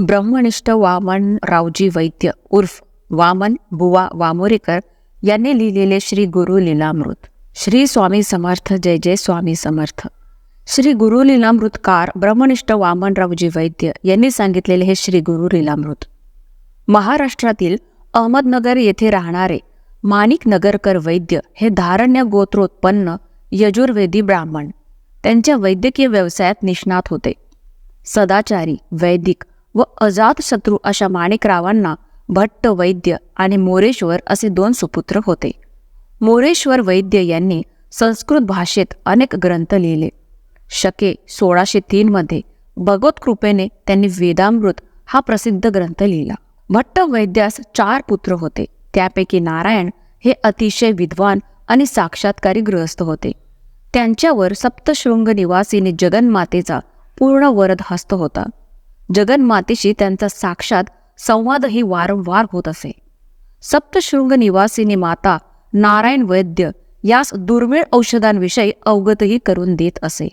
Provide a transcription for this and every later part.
ब्रह्मनिष्ठ वामन रावजी वैद्य उर्फ वामन बुवा वामोरेकर यांनी लिहिलेले श्री गुरु लीलामृत. श्री स्वामी समर्थ जय जय स्वामी समर्थ. श्री गुरु लीलामृतकार ब्रह्मनिष्ठ वामनरावजी वैद्य यांनी सांगितलेले हे श्री गुरु लीलामृत. महाराष्ट्रातील अहमदनगर येथे राहणारे माणिक नगरकर वैद्य हे धारण्य गोत्रोत्पन्न यजुर्वेदी ब्राह्मण. त्यांच्या वैद्यकीय व्यवसायात निष्णात होते. सदाचारी वैदिक व अजातशत्रू अशा माणिकरावांना भट्ट वैद्य आणि मोरेश्वर असे दोन सुपुत्र होते. मोरेश्वर वैद्य यांनी संस्कृत भाषेत अनेक ग्रंथ लिहिले. शके सोळाशे तीनमध्ये भगवत कृपेने त्यांनी वेदामृत हा प्रसिद्ध ग्रंथ लिहिला. भट्ट वैद्यास चार पुत्र होते. त्यापैकी नारायण हे अतिशय विद्वान आणि साक्षात्कारी गृहस्थ होते. त्यांच्यावर सप्तशृंग निवासीने जगन्मातेचा पूर्ण वरद हस्त होता. जगन्मातेशी त्यांचा साक्षात संवादही वारंवार होत असे. सप्तशृंग निवासिनी माता नारायण वैद्य यास दुर्मिळ औषधांविषयी अवगतही करून देत असे.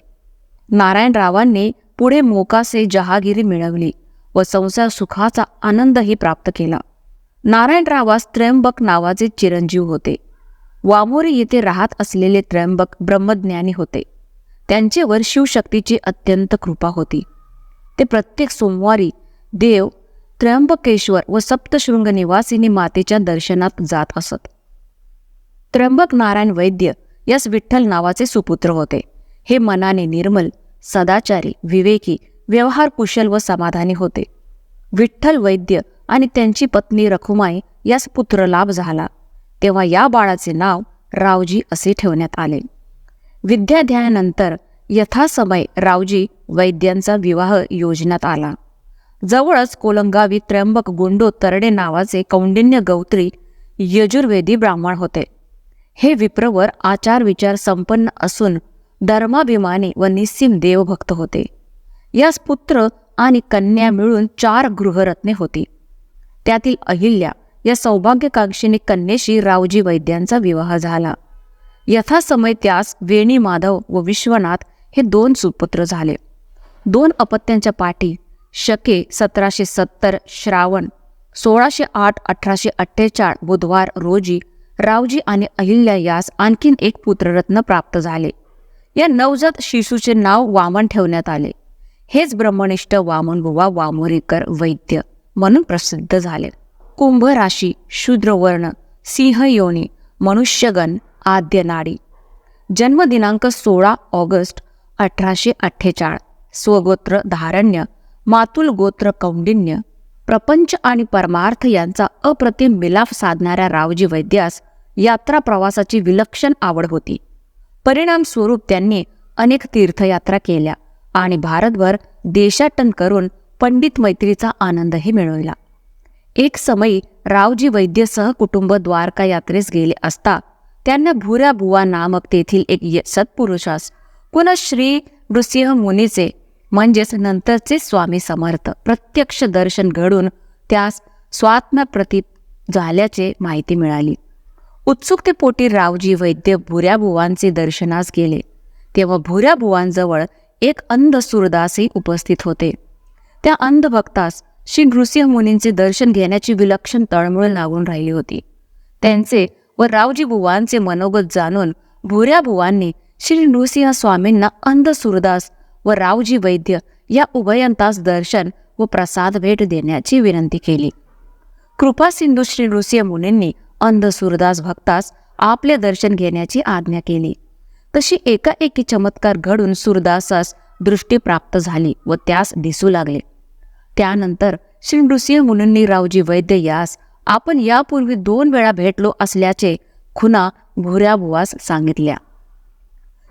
नारायणरावांनी पुढे मोकासे जहागिरी मिळवली व संसार सुखाचा आनंदही प्राप्त केला. नारायणरावास त्र्यंबक नावाचे चिरंजीव होते. वामोरी येथे राहत असलेले त्र्यंबक ब्रह्मज्ञानी होते. त्यांचेवर शिवशक्तीची अत्यंत कृपा होती. ते प्रत्येक सोमवारी देव त्र्यंबकेश्वर व सप्तशृंग निवासिनी मातेच्या दर्शनात जात असत. त्र्यंबक नारायण वैद्य यास विठ्ठल नावाचे सुपुत्र होते. हे मनाने निर्मल सदाचारी विवेकी व्यवहार कुशल व समाधानी होते. विठ्ठल वैद्य आणि त्यांची पत्नी रखुमाई यास पुत्रलाभ झाला. तेव्हा या बाळाचे नाव रावजी असे ठेवण्यात आले. विद्याध्यायानंतर यथासमय रावजी वैद्यांचा विवाह योजण्यात आला. जवळच कोलंगावी त्र्यंबक गुंडो तरडे नावाचे कौंडिन्य गौत्री यजुर्वेदी ब्राह्मण होते. हे विप्रवर आचार विचार संपन्न असून धर्माभिमानी व निस्सीम देवभक्त होते. यास पुत्र आणि कन्या मिळून चार गृहरत्ने होती. त्यातील अहिल्या या सौभाग्यकांक्षिनी कन्येशी रावजी वैद्यांचा विवाह झाला. यथासमय त्यास वेणी माधव व विश्वनाथ हे दोन सुपुत्र झाले. दोन अपत्यांच्या पाठी शके सतराशे सत्तर श्रावण सोळाशे आठ अठराशे अठ्ठेचाळ बुधवार रोजी रावजी आणि अहिल्या यास आणखीन एक पुत्ररत्न प्राप्त झाले. या नवजात शिशूचे नाव वामन ठेवण्यात आले. हेच ब्रह्मनिष्ठ वामनबुवा वामोरेकर वैद्य म्हणून प्रसिद्ध झाले. कुंभ राशी शूद्रवर्ण सिंह योनी मनुष्यगण आद्य नाडी जन्मदिनांक सोळा ऑगस्ट अठराशे अठ्ठेचाळ. स्वगोत्र धारण्य मातुल गोत्र कौंडिन्य प्रपंच आणि परमार्थ यांचा अप्रतिम मिलाफ साधणाऱ्या रावजी वैद्यास यात्रा प्रवासाची विलक्षण आवड होती. परिणाम स्वरूप त्यांनी अनेक तीर्थयात्रा केल्या आणि भारतभर देशाटन करून पंडित मैत्रीचा आनंदही मिळविला. एक समयी रावजी वैद्यसह कुटुंब द्वारका यात्रेस गेले असता त्यांना भुऱ्या बुवा नामक तेथील एक सत्पुरुषास पुन्हा श्री नृसिंह मुनीचे म्हणजेच नंतरचे स्वामी समर्थ प्रत्यक्ष दर्शन घडून त्यास स्वात्मप्रतीत झाल्याचे माहिती मिळाली. उत्सुकतेपोटी रावजी वैद्य भुऱ्या बुवांचे दर्शनास गेले. तेव्हा भुऱ्या बुवांजवळ एक अंध सूरदासही उपस्थित होते. त्या अंधभक्तास श्री नृसिंह मुनींचे दर्शन घेण्याची विलक्षण तळमळ लागून राहिली होती. त्यांचे व रावजी बुवांचे मनोगत जाणून भुऱ्या बुवांनी श्री नृसिंह स्वामींना अंध सुरदास व रावजी वैद्य या उभयंतास दर्शन व प्रसाद भेट देण्याची विनंती केली. कृपा सिंधू श्री नृसिंह मुनींनी अंध सुरदास भक्तास आपले दर्शन घेण्याची आज्ञा केली. तशी एकाएकी चमत्कार घडून सुरदासास दृष्टी प्राप्त झाली व त्यास दिसू लागले. त्यानंतर श्री नृसिंह मुनींनी रावजी वैद्य यास आपण यापूर्वी दोन वेळा भेटलो असल्याचे खुना भुऱ्याबुवास सांगितल्या.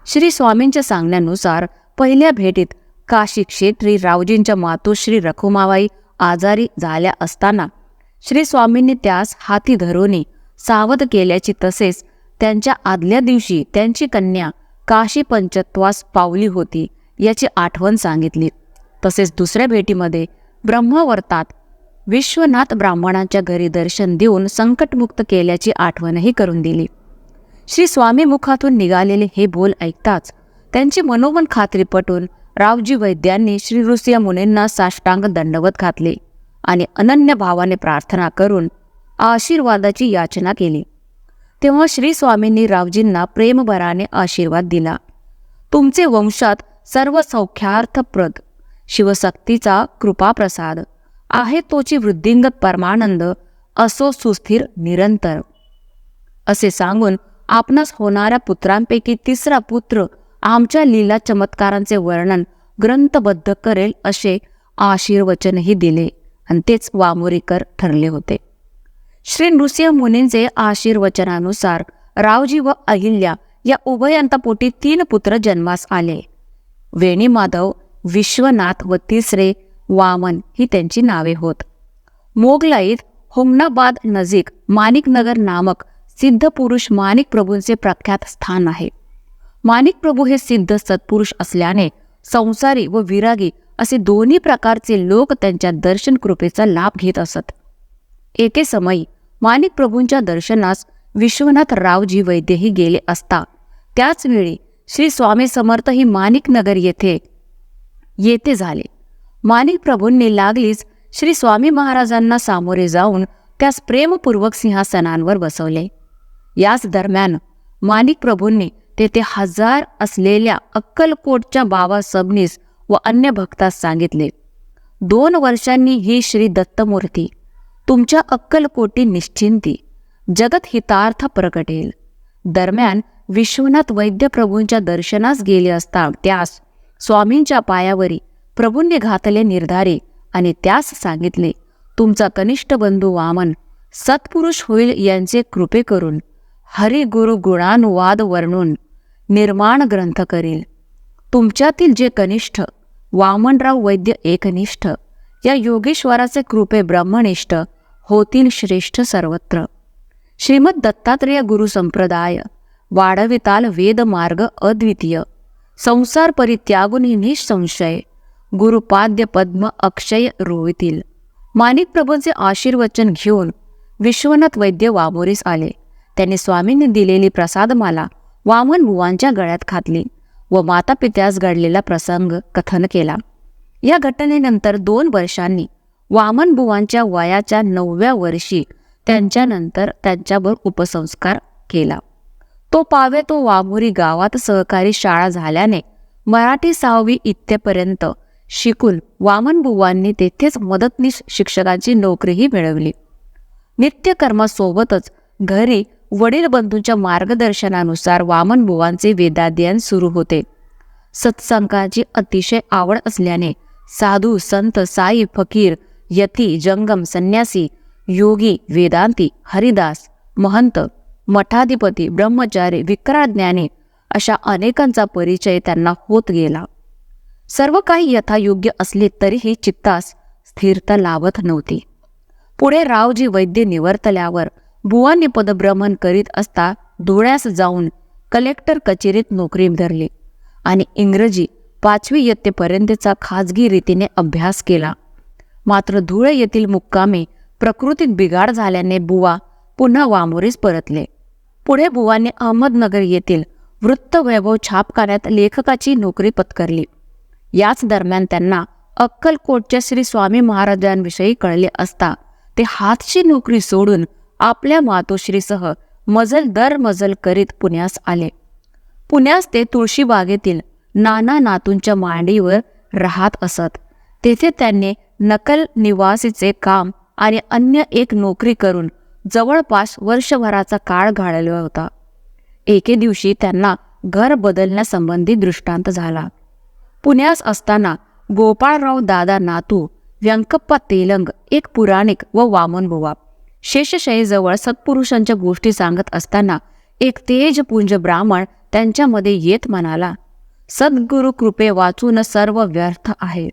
श्री स्वामींच्या सांगण्यानुसार पहिल्या भेटीत काशी क्षेत्री रावजींच्या मातोश्री रखुमाबाई आजारी झाल्या असताना श्री स्वामींनी त्यास हाती धरूने सावध केल्याची तसेच त्यांच्या आदल्या दिवशी त्यांची कन्या काशी पंचत्वास पावली होती याची आठवण सांगितली. तसेच दुसऱ्या भेटीमध्ये ब्रह्मवर्तात विश्वनाथ ब्राह्मणांच्या घरी दर्शन देऊन संकटमुक्त केल्याची आठवणही करून दिली. श्री स्वामी मुखातून निघालेले हे बोल ऐकताच त्यांची मनोमन खात्री पटून रावजी वैद्यांनी श्री ऋषी मुनींना साष्टांग दंडवत घातले आणि अनन्य भावाने प्रार्थना करून आशीर्वादाची याचना केली. तेव्हा श्री स्वामींनी रावजींना प्रेमभराने आशीर्वाद दिला. तुमचे वंशात सर्व सौख्यार्थप्रद शिवशक्तीचा कृपाप्रसाद आहे तोची वृद्धिंगत परमानंद असो सुस्थिर निरंतर. असे सांगून आपणास होणाऱ्या पुत्रांपैकी तिसरा पुत्र आमच्या लीला चमत्कारांचे वर्णन ग्रंथबद्ध करेल असे आशीर्वचनही दिले. आणि तेच वामोरीकर ठरले होते. श्री नृसिंह मुनींचे आशीर्वचनानुसार रावजी व अहिल्या या उभयंतापोटी तीन पुत्र जन्मास आले. वेणी माधव विश्वनाथ व तिसरे वामन ही त्यांची नावे होत. मोगलाईत हुमनाबाद नजीक माणिकनगर नामक सिद्ध पुरुष माणिक प्रभूंचे प्रख्यात स्थान आहे. माणिक प्रभू हे सिद्ध सत्पुरुष असल्याने संसारी व विरागी असे दोन्ही प्रकारचे लोक त्यांच्या दर्शन कृपेचा लाभ घेत असत. एके समयी माणिक प्रभूंच्या दर्शनास विश्वनाथ रावजी वैद्यही गेले असता त्याचवेळी श्री स्वामी समर्थ ही माणिकनगर येथे येथे झाले. माणिक प्रभूंनी लागलीच श्री स्वामी महाराजांना सामोरे जाऊन त्यास प्रेमपूर्वक सिंहासनांवर बसवले. याच दरम्यान माणिक प्रभूंनी तेथे हजार असलेल्या अक्कलकोटच्या बाबा सबनीस व अन्य भक्तास सांगितले दोन वर्षांनी ही श्री दत्तमूर्ती तुमच्या अक्कलकोटी निश्चिंती जगत हितार्थ प्रकटेल दरम्यान विश्वनाथ वैद्य प्रभूंच्या दर्शनास गेले असता त्यास स्वामींच्या पायावरी प्रभूंनी घातले निर्धारे आणि त्यास सांगितले तुमचा कनिष्ठ बंधू वामन सत्पुरुष होईल यांचे कृपे करून हरिगुरु गुणानुवाद वर्णून निर्माण ग्रंथ करील. तुमच्यातील जे कनिष्ठ वामनराव वैद्य एकनिष्ठ या योगेश्वराचे कृपे ब्रह्मनिष्ठ होतील श्रेष्ठ सर्वत्र. श्रीमद दत्तात्रेय गुरु संप्रदाय वाढविताल वेदमार्ग अद्वितीय संसार परित्यागून निःसंशय गुरुपाद्य पद्म अक्षय रोवितील. माणिक प्रभूंचे आशीर्वचन घेऊन विश्वनाथ वैद्य वामोरीस आले. त्यांनी स्वामींनी दिलेली प्रसादमाला वामन बुवांच्या गळ्यात घातली व माता पित्यास घडलेला प्रसंग कथन केला. या घटनेनंतर दोन वर्षांनी वामन बुवांच्या वयाच्या नवव्या वर्षी त्यांच्यानंतर त्यांच्यावर उपसंस्कार केला. तो पावे तो वामुरी गावात सहकारी शाळा झाल्याने मराठी सहावी इथेपर्यंत शिकून वामनबुवांनी तेथेच मदतनीस शिक्षकांची नोकरीही मिळवली. नित्यकर्मासोबतच घरी वडील बंधूंच्या मार्गदर्शनानुसार वामन बुवांचे वेदाध्ययन सुरू होते. सत्संगाची अतिशय आवड असल्याने साधू संत साई फकीर यती जंगम संन्यासी योगी वेदांती हरिदास महंत मठाधिपती ब्रह्मचारी विक्राज्ञाने अशा अनेकांचा परिचय त्यांना होत गेला. सर्व काही यथायोग्य असले तरीही चित्तास स्थिरता लाभत नव्हती. पुढे रावजी वैद्य निवर्तल्यावर बुवांनी पदभ्रमण करीत असता धुळ्यास जाऊन कलेक्टर कचेरीत नोकरी धरली आणि इंग्रजी पाचवी इयत्तेपर्यंतचा खाजगी रीतीने अभ्यास केला. मात्र धुळे येथील मुक्कामी प्रकृतीत बिघाड झाल्याने बुवा पुन्हा वामोरीस परतले. पुढे बुवांनी अहमदनगर येथील वृत्तवैभव छापखान्यात लेखकाची नोकरी पत्करली. याच दरम्यान त्यांना अक्कलकोटच्या श्री स्वामी महाराजांविषयी कळले असता ते हातची नोकरी सोडून आपल्या मातोश्रीसह मजल दर मजल करीत पुण्यास आले. पुण्यास ते तुळशीबागेतील नाना नातूंच्या मांडीवर राहत असत. तेथे त्यांनी नकल निवासीचे काम आणि अन्य एक नोकरी करून जवळपास वर्षभराचा काळ घालवला होता. एके दिवशी त्यांना घर बदलण्यासंबंधी दृष्टांत झाला. पुण्यास असताना गोपाळराव दादा नातू व्यंकप्पा तेलंग एक पुराणिक व वामन बुवा शेषशयीजवळ सत्पुरुषांच्या गोष्टी सांगत असताना एक तेजपुंज ब्राह्मण त्यांच्यामध्ये येत म्हणाला सद्गुरु कृपे वाचून सर्व व्यर्थ आहे.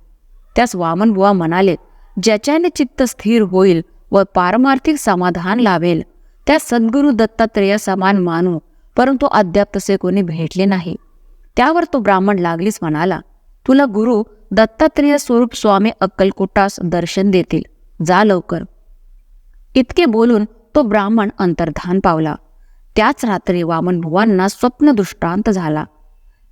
त्यास वामनबुवा म्हणाले ज्याच्याने चित्त स्थिर होईल व पारमार्थिक समाधान लावेल त्या सद्गुरु दत्तात्रेय समान मानू परंतु अद्याप तसे कोणी भेटले नाही. त्यावर तो ब्राह्मण लागलीच म्हणाला तुला गुरु दत्तात्रेय स्वरूप स्वामी अक्कलकोटास दर्शन देतील. जा लवकर. इतके बोलून तो ब्राह्मण अंतर्धान पावला. त्याच रात्री वामन भुवांना स्वप्न दृष्टांत झाला.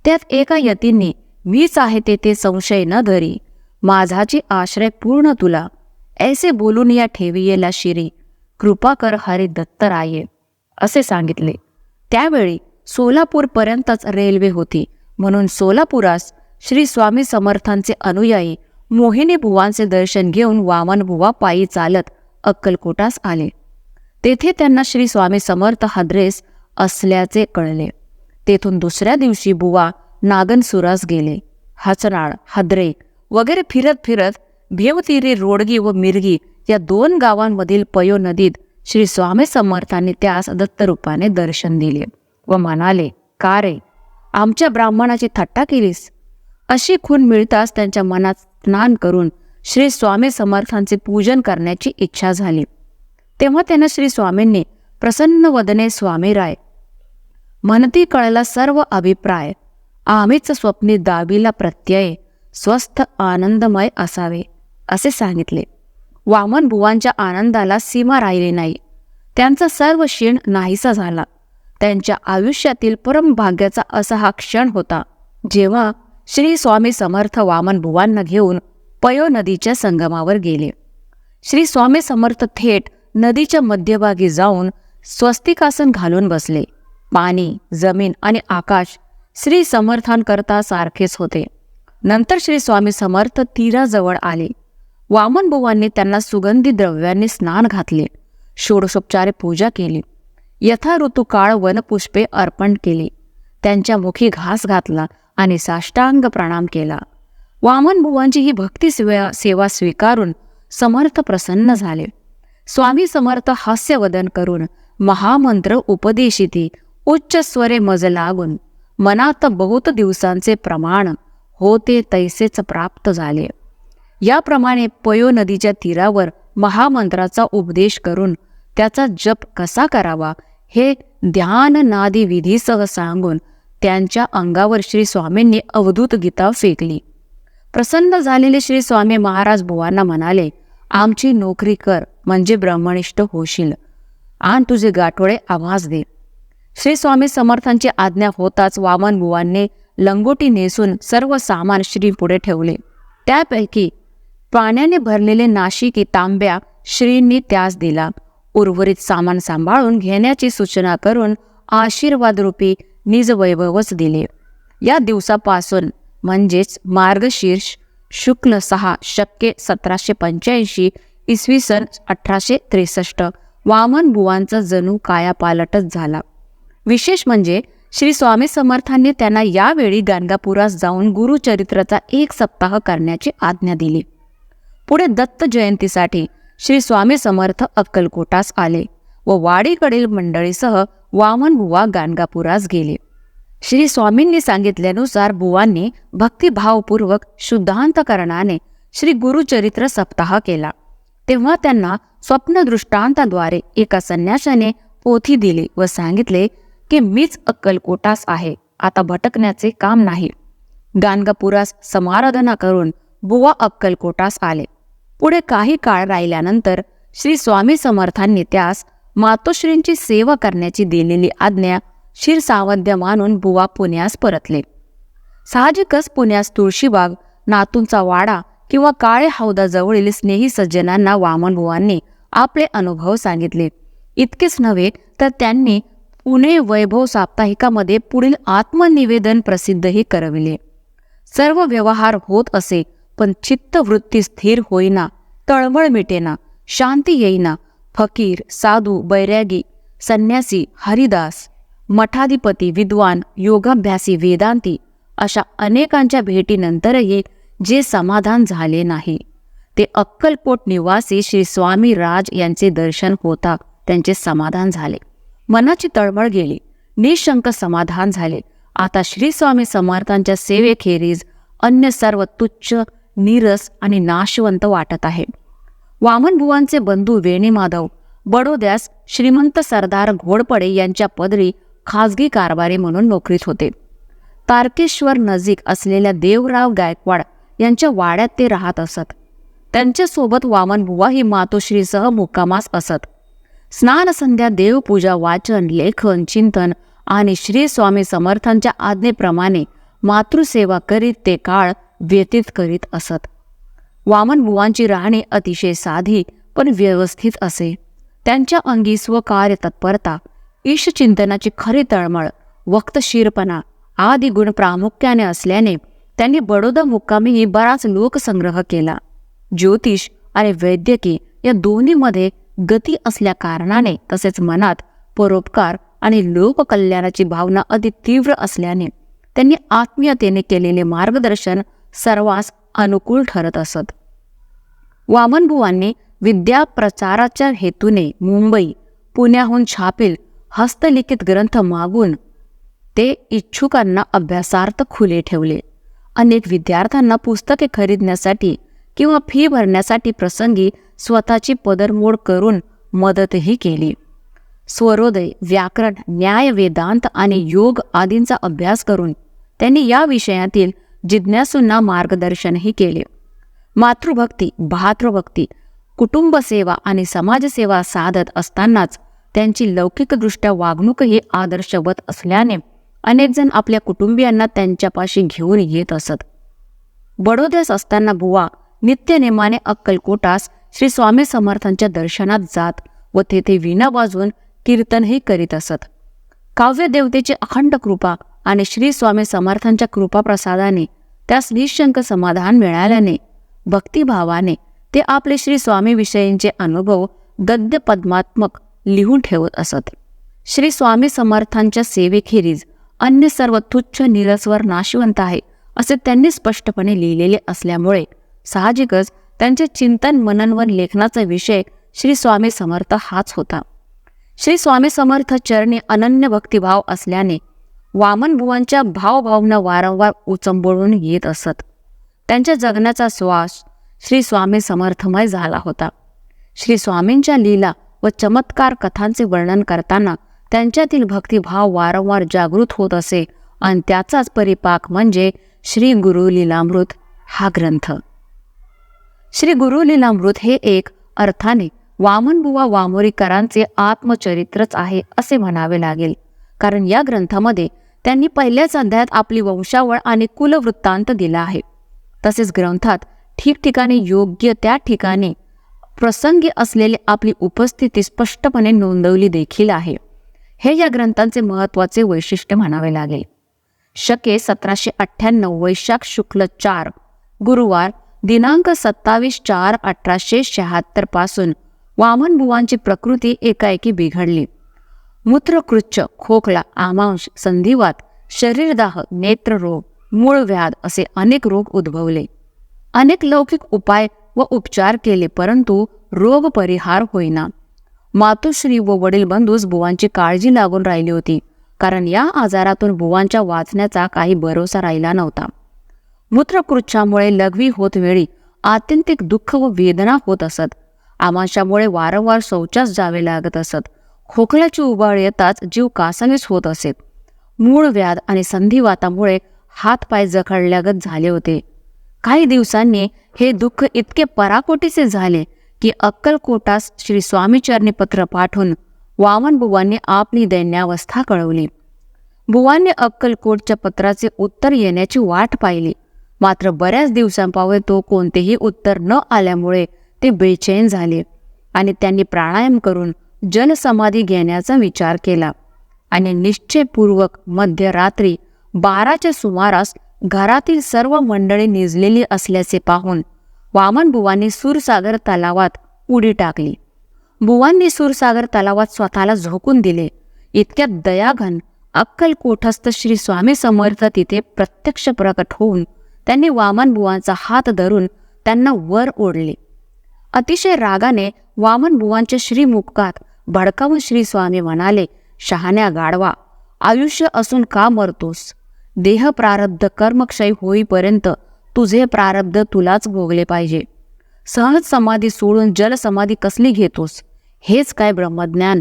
त्यात एका यतींनी मीच आहे तेथे संशय न धरी. माझाची आश्रय पूर्ण तुला. ऐसे बोलून या ठेवियेला शिरी. कृपा कर हरी दत्तराये असे सांगितले. त्यावेळी सोलापूरपर्यंतच रेल्वे होती. म्हणून सोलापुरास श्री स्वामी समर्थांचे अनुयायी मोहिनी भुवांचे दर्शन घेऊन वामन भुवा पायी चालत अक्कलकोटास आले. तेथे त्यांना श्री स्वामी समर्थ हद्रेस असल्याचे कळले. तेथून दुसऱ्या दिवशी बुवा नागनसुरास गेले. हचनाळ हद्रे वगैरे फिरत फिरत भेवतीरे रोडगी व मिरगी या दोन गावांमधील पयो नदीत श्री स्वामी समर्थांनी त्यास दत्तरूपाने दर्शन दिले व म्हणाले का रे? आमच्या ब्राह्मणाची थट्टा केलीस? अशी खून मिळताच त्यांच्या मनात स्नान करून श्री स्वामी समर्थांचे पूजन करण्याची इच्छा झाली. तेव्हा त्यांना श्री स्वामींनी प्रसन्न वदने स्वामी राय म्हणती कळला सर्व अभिप्राय. आम्हीच स्वप्नी दाबीला प्रत्यय. स्वस्थ आनंदमय असावे असे सांगितले. वामन बुवांच्या आनंदाला सीमा राहिली नाही. त्यांचा सर्व क्षीण नाहीसा झाला. त्यांच्या आयुष्यातील परमभाग्याचा असा हा क्षण होता जेव्हा श्री स्वामी समर्थ वामन बुवांना घेऊन पयो नदीच्या संगमावर गेले. श्री स्वामी समर्थ थेट नदीच्या मध्यभागी जाऊन स्वस्तिकासन घालून बसले. पाणी जमीन आणि आकाश श्री समर्थांकरता सारखेच होते. नंतर श्री स्वामी समर्थ तीराजवळ आले. वामनबुवांनी त्यांना सुगंधी द्रव्यांनी स्नान घातले. षोडशोपचारे पूजा केली. यथा ऋतुकाळ वनपुष्पे अर्पण केली. त्यांच्या मुखी घास घातला आणि साष्टांग प्रणाम केला. वामन बुवांची ही भक्ती सेवा सेवा स्वीकारून समर्थ प्रसन्न झाले. स्वामी समर्थ हास्यवदन करून महामंत्र उपदेशिती उच्च स्वरे मज लागून मनात बहुत दिवसांचे प्रमाण होते तैसेच प्राप्त झाले. याप्रमाणे पयो नदीच्या तीरावर महामंत्राचा उपदेश करून त्याचा जप कसा करावा हे ध्यान नादी विधीसह सांगून त्यांच्या अंगावर श्री स्वामींनी अवधूत गीता फेकली. प्रसन्न झालेले श्री स्वामी महाराज बुवांना म्हणाले आमची नोकरी कर म्हणजे ब्रह्मनिष्ठ होशील. आण तुझे गाठोडे आवाज दे. श्री स्वामी समर्थांची आज्ञा होताच वामन बुवांनी लंगोटी नेसून सर्व सामान श्री पुढे ठेवले. त्यापैकी पाण्याने भरलेले नाशिकी तांब्या श्रींनी त्यास दिला. उर्वरित सामान सांभाळून घेण्याची सूचना करून आशीर्वादरूपी निज वैभवच दिले. या दिवसापासून म्हणजेच मार्गशीर्ष शुक्ल सहा शक्य सतराशे पंच्याऐंशी इसवी सन अठराशे त्रेसष्ट. वामन बुवांचा जणू कायापालटच झाला. विशेष म्हणजे श्री स्वामी समर्थांनी त्यांना यावेळी गाणगापुरास जाऊन गुरुचरित्राचा एक सप्ताह करण्याची आज्ञा दिली. पुढे दत्त जयंतीसाठी श्री स्वामी समर्थ अक्कलकोटास आले व वाडीकडील मंडळीसह वामन बुवा गाणगापुरास गेले. श्री स्वामींनी सांगितल्यानुसार बुवांनी भक्तिभावपूर्वक शुद्धांतकरणाने श्री गुरुचरित्र सप्ताह केला. तेव्हा त्यांना स्वप्नदृष्टांताद्वारे एका संन्याशाने पोथी दिली व सांगितले की मीच अक्कलकोटास आहे आता भटकण्याचे काम नाही. गाणगापुरास समाराधना करून बुवा अक्कलकोटास आले. पुढे काही काळ राहिल्यानंतर श्री स्वामी समर्थांनी त्यास मातोश्रींची सेवा करण्याची दिलेली आज्ञा क्षीरसावध्य मानून बुवा पुण्यास परतले. साहजिकच पुण्यास तुळशीबाग नातूंचा वाडा किंवा काळे हौदाजवळील स्नेही सज्जनांना वामनबुवांनी आपले अनुभव सांगितले. इतकेच नव्हे तर त्यांनी पुणे वैभव साप्ताहिकामध्ये पुढील आत्मनिवेदन प्रसिद्धही करविले. सर्व व्यवहार होत असे पण चित्तवृत्ती स्थिर होईना तळमळ मिटेना शांती येईना फकीर साधू बैरागी संन्यासी हरिदास मठाधिपती विद्वान योगाभ्यासी वेदांती अशा अनेकांच्या भेटीनंतरही जे समाधान झाले नाही. ते अक्कलकोट निवासी श्री स्वामी राज यांचे दर्शन होता त्यांचे समाधान झाले. मनाची तळमळ गेली. निशंक समाधान झाले. आता श्री स्वामी समर्थांच्या सेवेखेरीज अन्य सर्व तुच्छ नीरस आणि नाशवंत वाटत आहे. वामनभुवांचे बंधू वेणीमाधव बडोद्यास श्रीमंत सरदार घोडपडे यांच्या पदरी खाजगी कारभारी म्हणून नोकरीत होते. तारकेश्वर नजीक असलेल्या देवराव गायकवाड यांच्या वाड्यात ते राहत असत. त्यांच्यासोबत वामनबुवा ही मातोश्रीसह मुक्कामास असत. स्नान संध्या देवपूजा वाचन लेखन चिंतन आणि श्री स्वामी समर्थांच्या आज्ञेप्रमाणे मातृसेवा करीत ते काळ व्यतीत करीत असत. वामन बुवांची राहणी अतिशय साधी पण व्यवस्थित असे. त्यांच्या अंगी स्वकार्य तत्परता ईशचिंतनाची खरी तळमळ वक्तशीरपणा आदी गुण प्रामुख्याने असल्याने त्यांनी बडोदा मुक्कामीही बराच लोकसंग्रह केला. ज्योतिष आणि वैद्यकी या दोन्हीमध्ये गती असल्या कारणाने तसेच मनात परोपकार आणि लोककल्याणाची भावना अति तीव्र असल्याने त्यांनी आत्मीयतेने केलेले मार्गदर्शन सर्वांस अनुकूल ठरत असत. वामनबुवांनी विद्याप्रचाराच्या हेतूने मुंबई पुण्याहून छापील हस्तलिखित ग्रंथ मागून ते इच्छुकांना अभ्यासार्थ खुले ठेवले. अनेक विद्यार्थ्यांना पुस्तके खरीदण्यासाठी किंवा फी भरण्यासाठी प्रसंगी स्वतःची पदरमोड करून मदतही केली. स्वरोदय व्याकरण न्याय वेदांत आणि योग आदींचा अभ्यास करून त्यांनी या विषयातील जिज्ञासूंना मार्गदर्शनही केले. मातृभक्ती भातृभक्ती कुटुंबसेवा आणि समाजसेवा साधत असतानाच त्यांची लौकिकदृष्ट्या वागणूकही आदर्शवत असल्याने अनेकजण आपल्या कुटुंबियांना त्यांच्यापाशी घेऊन येत असत. बडोद्यास असताना बुवा नित्यनेमाने अक्कलकोटास श्री स्वामी समर्थांच्या दर्शनात जात व तेथे वीणा वाजवून कीर्तनही करीत असत. काव्य देवतेची अखंड कृपा आणि श्री स्वामी समर्थांच्या कृपाप्रसादाने त्यास निशंक समाधान मिळाल्याने भक्तिभावाने ते आपले श्री स्वामीविषयींचे अनुभव गद्य पद्मात्मक लिहून ठेवत असत. श्री स्वामी समर्थांच्या सेवेखेरीज अन्य सर्व तुच्छ निरसवर नाशवंत आहे असे त्यांनी स्पष्टपणे लिहिलेले असल्यामुळे साहजिकच त्यांचे चिंतन मनन व लेखनाचा विषय श्री स्वामी समर्थ हाच होता. श्री स्वामी समर्थ चरणी अनन्य भक्तिभाव असल्याने वामन बुवांच्या भावभावना वारंवार उचंबळून येत असत. त्यांच्या जगण्याचा श्वास श्री स्वामी समर्थमय झाला होता. श्री स्वामींच्या लीला व चमत्कार कथांचे वर्णन करताना त्यांच्यातील भक्तिभाव वारंवार जागृत होत असे. आणि त्याचाच परिपाक म्हणजे श्री गुरु लीलामृत हा ग्रंथ. श्री गुरु लीलामृत हे एक अर्थाने वामनबुवा वामोरीकरांचे आत्मचरित्रच आहे असे म्हणावे लागेल. कारण या ग्रंथामध्ये त्यांनी पहिल्याच अध्यायात आपली वंशावळ आणि कुलवृत्तांत दिला आहे. तसेच ग्रंथात ठिकठिकाणी योग्य त्या ठिकाणी प्रसंगी असलेली आपली उपस्थिती स्पष्टपणे नोंदवली देखील आहे. हे या ग्रंथांचे महत्त्वाचे वैशिष्ट्य म्हणावे लागेल. शके सतराशे अठ्ठ्याण्णव वैशाख शुक्ल चार गुरुवार दिनांक सत्तावीस चार अठराशे शहात्तरपासून वामनबुवांची प्रकृती एकाएकी बिघडली. मूत्रकृच्छ खोकला आमांश संधिवात शरीरदाह नेत्ररोग मूळ व्याध असे अनेक रोग उद्भवले. अनेक लौकिक उपाय व उपचार केले परंतु रोग परिहार होईना. मातोश्री व वडील बंधूस बुवांची काळजी लागून राहिली होती कारण या आजारातून बुवांच्या वाचण्याचा काही भरोसा राहिला नव्हता. मूत्रकृच्छामुळे लघवी होत वेळी आत्यंतिक दुःख व वेदना होत असत. आमाशामुळे वारंवार शौचास जावे लागत असत. खोकल्याची उबाळ येताच जीव कासावीस होत असेत मूळ व्याध आणि संधिवातामुळे हातपाय जखडल्यागत झाले होते. काही दिवसांनी हे दुःख इतके पराकोटीचे झाले की अक्कलकोटास श्री स्वामीचरणी पत्र पाठवून वामन बुवांनी आपली दैन्यावस्था कळवली. बुवांनी अक्कलकोटच्या पत्राचे उत्तर येण्याची वाट पाहिली. मात्र बऱ्याच दिवसांपावे तो कोणतेही उत्तर न आल्यामुळे ते बेचैन झाले आणि त्यांनी प्राणायाम करून जनसमाधी घेण्याचा विचार केला आणि निश्चयपूर्वक मध्यरात्री बाराच्या सुमारास घरातील सर्व मंडळी निजलेली असल्याचे पाहून वामनबुवांनी सूरसागर तलावात उडी टाकली. बुवांनी सूरसागर तलावात स्वतःला झोकून दिले. इतक्यात दयाघन अक्कलकोठस्थ श्री स्वामी समर्थ तिथे प्रत्यक्ष प्रकट होऊन त्यांनी वामन बुवांचा हात धरून त्यांना वर ओढले. अतिशय रागाने वामन बुवांच्या श्रीमुखात भडकावून श्री स्वामी म्हणाले शहाण्या गाडवा आयुष्य असून का मरतोस? देह प्रारब्ध कर्मक्षय होईपर्यंत तुझे प्रारब्ध तुलाच भोगले पाहिजे. सहज समाधी सोडून जलसमाधी कसली घेतोस? हेच काय ब्रह्मज्ञान?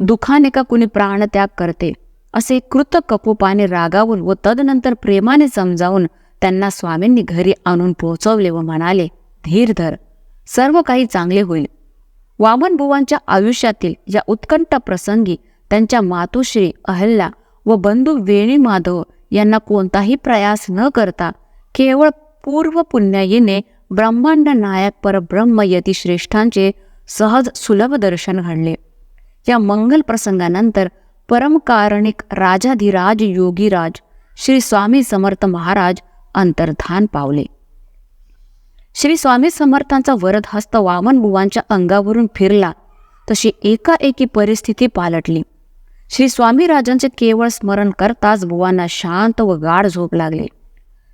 दुखाने का कुणी प्राणत्याग करते? असे कृत कपोपाने रागावून व तदनंतर प्रेमाने समजावून त्यांना स्वामींनी घरी आणून पोहोचवले व म्हणाले धीर धर सर्व काही चांगले होईल. वामन बुवांच्या आयुष्यातील या उत्कंठ प्रसंगी त्यांच्या मातोश्री अहल्या व बंधू वेणी माधव यांना कोणताही प्रयास न करता केवळ पूर्व पुण्याईने ब्रह्मांड नायक परब्रह्म यती श्रेष्ठांचे सहज सुलभ दर्शन घडले. या मंगल प्रसंगानंतर परमकारणिक राजाधिराज योगीराज श्री स्वामी समर्थ महाराज अंतर्धान पावले. श्री स्वामी समर्थांचा वरद हस्त वामन बुवांच्या अंगावरून फिरला तशी एकाएकी परिस्थिती पालटली. श्री स्वामीराजांचे केवळ स्मरण करताच बुवांना शांत व गाढ झोप लागले.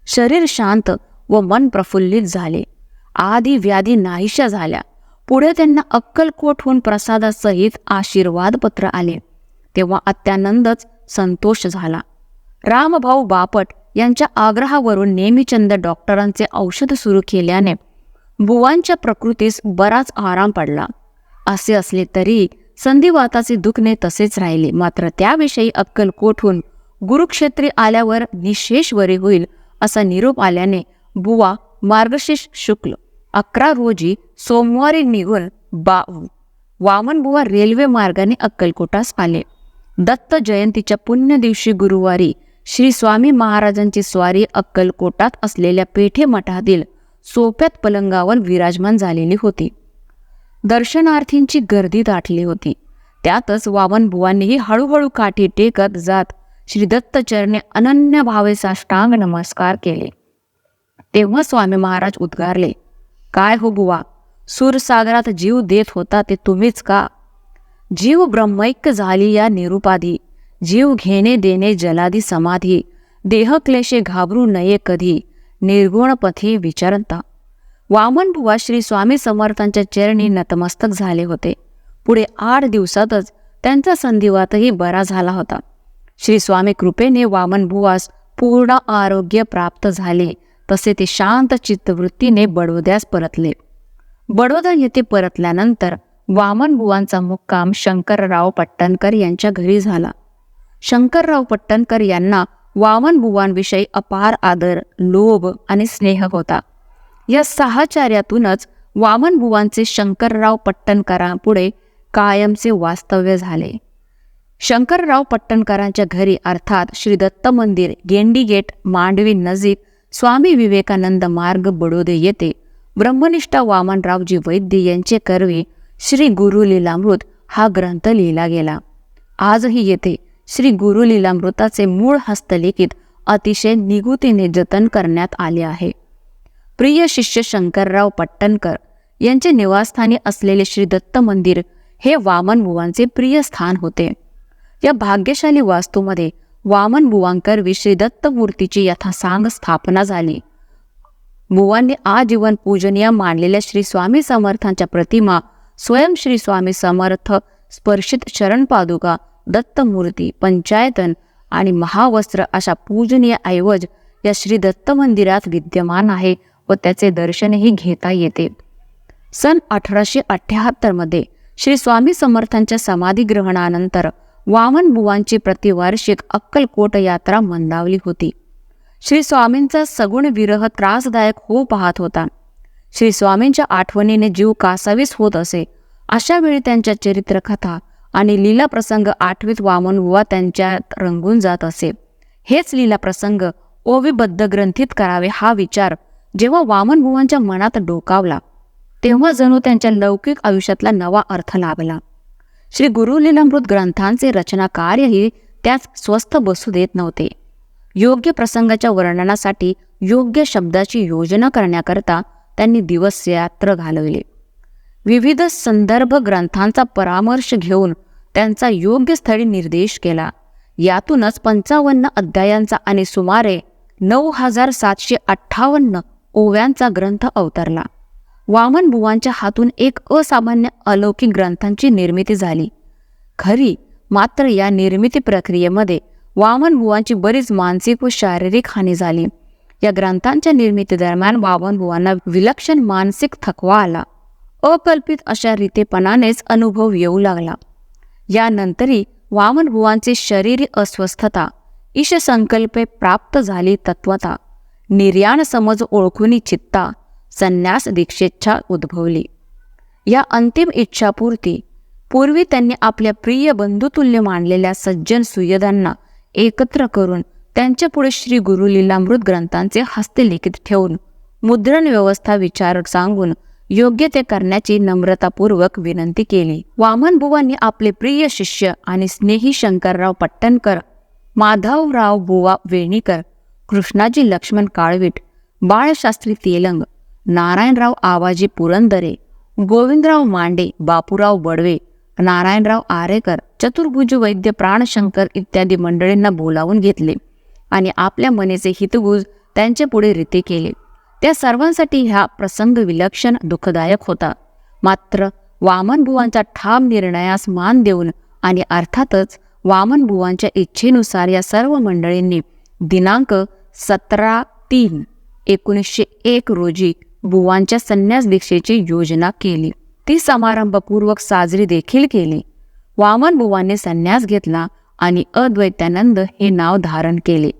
शरीर शांत व मन प्रफुल्लित झाले. आधी व्याधी नाहीशा झाल्या. पुढे त्यांना अक्कलकोटहून प्रसादासहित आशीर्वादपत्र आले. तेव्हा अत्यानंदच संतोष झाला. रामभाऊ बापट यांच्या आग्रहावरून नेमीचंद डॉक्टरांचे औषध सुरू केल्याने बुवांच्या प्रकृतीस बराच आराम पडला. असे असले तरी संधिवाताचे दुखणे तसेच राहिले. मात्र त्याविषयी अक्कलकोटहून गुरुक्षेत्री आल्यावर निशेष वरी होईल असा निरोप आल्याने बुवा मार्गशीर्ष शुक्ल अकरा रोजी सोमवारी निघून बा वामनबुवा रेल्वे मार्गाने अक्कलकोटास आले. दत्त जयंतीच्या पुण्य दिवशी गुरुवारी श्री स्वामी महाराजांची स्वारी अक्कलकोटात असलेल्या पेठे मठातील सोप्यात पलंगावर विराजमान झालेली होती. दर्शनार्थींची गर्दी दाटली होती. त्यातच वावनबुवांनीही हळूहळू काठी टेकत जात श्री अनन्य भावे साष्टांग नमस्कार केले. तेव्हा स्वामी महाराज उद्गारले काय हो बुवा सूरसागरात जीव देत होता ते तुम्हीच का? जीव ब्रह्मैक्य झाली या निरुपाधी जीव घेणे देणे जलादी समाधी देहक्लेशे घाबरू नये कधी निर्गुण पथी विचारता. वामन बुवा श्री स्वामी समर्थांच्या चरणी नतमस्तक झाले होते. पुढे आठ दिवसातच त्यांचा संधिवातही बरा झाला होता. श्री स्वामी कृपेने वामन बुवास पूर्ण आरोग्य प्राप्त झाले. तसे ते शांत चित्तवृत्तीने बडोद्यास परतले. बडोदा येथे परतल्यानंतर वामन बुवांचा मुक्काम शंकरराव पट्टणकर यांच्या घरी झाला. शंकरराव पट्टणकर यांना वामन बुवांविषयी अपार आदर लोभ आणि स्नेह होता. या साहचार्यातूनच वामनबुवांचे शंकरराव पट्टणकरांपुढे कायमचे वास्तव्य झाले. शंकरराव पट्टणकरांच्या घरी अर्थात श्री दत्त मंदिर गेंडी गेट मांडवी नजीक स्वामी विवेकानंद मार्ग बडोदे येथे ब्रह्मनिष्ठा वामनरावजी वैद्य यांचे कर्वे श्री गुरु लीलामृत हा ग्रंथ लिहिला गेला. आजही येथे श्री गुरु लीलामृताचे मूळ हस्तलिखित अतिशय निगुतीने जतन करण्यात आले आहे. प्रिय शिष्य शंकरराव पट्टणकर यांचे निवासस्थानी असलेले श्री दत्त मंदिर हे वामन बुवांचे प्रिय स्थान होते. या भाग्यशाली वास्तूमध्ये वामन बुवांकर श्री दत्त मूर्तीची यथासांग स्थापना झाली. बुवांनी आजीवन पूजनीय मानलेल्या श्री स्वामी समर्थांच्या प्रतिमा स्वयं श्री स्वामी समर्थ स्पर्शित शरण पादुका दत्तमूर्ती पंचायतन आणि महावस्त्र अशा पूजनीय ऐवज या श्री दत्त मंदिरात विद्यमान आहे व त्याचे दर्शनही घेता येते. सन अठराशे अठ्याहत्तरमध्ये श्री स्वामी समर्थांच्या समाधीग्रहणानंतर वामन बुवांची प्रतिवार्षिक अक्कलकोट यात्रा मंदावली होती. श्री स्वामींचा सगुण विरह त्रासदायक हो पाहत होता. श्री स्वामींच्या आठवणीने जीव कासावीस होत असे अशा वेळी त्यांच्या चरित्रकथा आणि लीला प्रसंग आठवीत वामन बुवा त्यांच्यात रंगून जात असे. हेच लीला प्रसंग ओविबद्ध ग्रंथित करावे हा विचार जेव्हा वामनभुवांच्या मनात डोकावला तेव्हा जणू त्यांच्या लौकिक आयुष्यातला नवा अर्थ लाभला. श्री गुरु लीलामृत ग्रंथांचे रचनाकार्यही त्यास स्वस्थ बसू देत नव्हते. योग्य प्रसंगाच्या वर्णनासाठी योग्य शब्दाची योजना करण्याकरता त्यांनी दिवस यात्र घालवले. विविध संदर्भ ग्रंथांचा परामर्श घेऊन त्यांचा योग्य स्थळी निर्देश केला. यातूनच पंचावन्न अध्यायांचा आणि सुमारे नऊ हजार सातशे अठ्ठावन्न ओव्यांचा ग्रंथ अवतरला. वामन बुवांच्या हातून एक असामान्य अलौकिक ग्रंथांची निर्मिती झाली. खरी मात्र या निर्मिती प्रक्रियेमध्ये वामन बुवांची बरीच मानसिक व शारीरिक हानी झाली. या ग्रंथांच्या निर्मिती दरम्यान वामन बुवांना विलक्षण मानसिक थकवा आला. अकल्पित अशा रीतेपणानेच अनुभव येऊ लागला. यानंतरही वामन बुवांचे शरीरी अस्वस्थता ईश संकल्पे प्राप्त झाली तत्वता. निर्याण समज ओळखुनी चित्ता संन्यास दीक्षेच्छा उद्भवली. या अंतिम इच्छापूर्ती पूर्वी त्यांनी आपल्या प्रिय बंधुतुल्य मानलेल्या सज्जन सुयदांना एकत्र करून त्यांच्यापुढे श्री गुरु लीलामृत ग्रंथांचे हस्तलिखित ठेवून मुद्रण व्यवस्था विचार सांगून योग्य ते करण्याची नम्रतापूर्वक विनंती केली. वामन बुवांनी आपले प्रिय शिष्य आणि स्नेही शंकरराव पट्टणकर माधवराव बुवा वेणीकर कृष्णाजी लक्ष्मण काळवीट बाळशास्त्री तेलंग नारायणराव आवाजी पुरंदरे गोविंदराव मांडे बापूराव बडवे नारायणराव आरेकर चतुर्भुज वैद्य प्राणशंकर इत्यादी मंडळींना बोलावून घेतले आणि आपल्या मनेचे हितगुज त्यांच्या पुढे रीती केले. त्या सर्वांसाठी हा प्रसंग विलक्षण दुःखदायक होता. मात्र वामन बुवांच्या ठाम निर्णयास मान देऊन आणि अर्थातच वामन बुवांच्या इच्छेनुसार या सर्व मंडळींनी दिनांक सतरा तीन एकोणीसशे एक रोजी बुवांच्या संन्यास दीक्षेची योजना केली. ती समारंभपूर्वक साजरी देखील केली. वामन बुवांनी संन्यास घेतला आणि अद्वैतानंद हे नाव धारण केले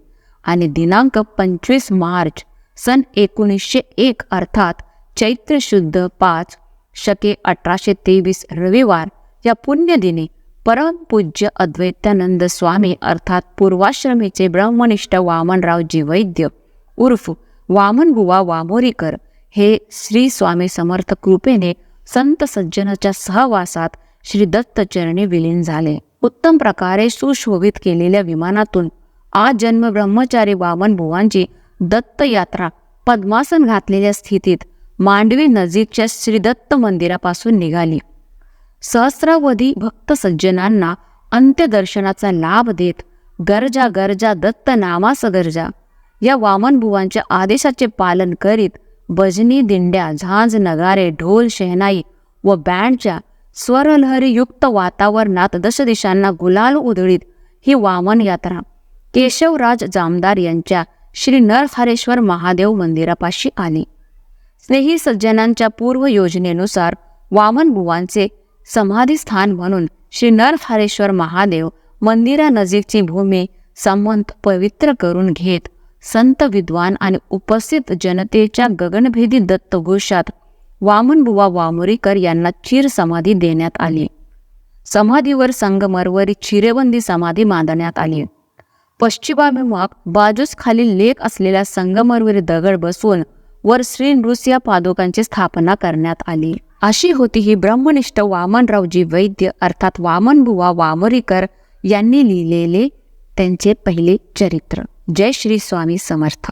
आणि दिनांक पंचवीस मार्च सन एकोणीसशे एक अर्थात चैत्र शुद्ध पाच शके अठराशे तेवीस रविवार या पुण्यदिनी परमपूज्य अद्वैतानंद स्वामी अर्थात पूर्वाश्रमीचे ब्रह्मनिष्ठ वामनरावजी वैद्य उर्फ वामनबुवा वामोरीकर हे श्री स्वामी समर्थ कृपेने संत सज्जनाच्या सहवासात श्री दत्तचरणी विलीन झाले. उत्तम प्रकारे सुशोभित केलेल्या विमानातून आज जन्म ब्रह्मचारी वामनबुवांची दत्तयात्रा पद्मासन घातलेल्या स्थितीत मांडवी नजीकच्या श्रीदत्त मंदिरापासून निघाली. सहस्रावधी भक्त सज्जनांना अंत्यदर्शनाचा लाभ देत गरजा गरजा दत्त नामास गरजा या वामनभुवांच्या आदेशाचे पालन करीत भजनी दिंड्या झांज नगारे ढोल शहनाई व बँडच्या स्वरलहरीयुक्त वातावरणात दशदिशांना गुलाल उधळीत ही वामन यात्रा. केशवराज जामदार यांच्या श्री नरहरेश्वर महादेव मंदिरापाशी आली. स्नेही सज्जनांच्या पूर्व योजनेनुसार वामनबुवांचे समाधीस्थान म्हणून श्री नरहरेश्वर महादेव मंदिरानजीकची भूमी संमंत पवित्र करून घेत संत विद्वान आणि उपस्थित जनतेच्या गगनभेदी दत्तघोषात वामनबुवा वामोरीकर यांना चीर समाधी देण्यात आली. समाधीवर संगमरवरी चिरेबंदी समाधी बांधण्यात आली. पश्चिमाभिमुख बाजूस खाली लेख असलेल्या संगमरवरी दगड बसवून वर श्री नृसिया पादुकांची स्थापना करण्यात आली. अशी होती ही ब्रह्मनिष्ठ वामनरावजी वैद्य अर्थात वामनबुवा वामोरीकर यांनी लिहिलेले त्यांचे पहिले चरित्र. जय श्री स्वामी समर्थ.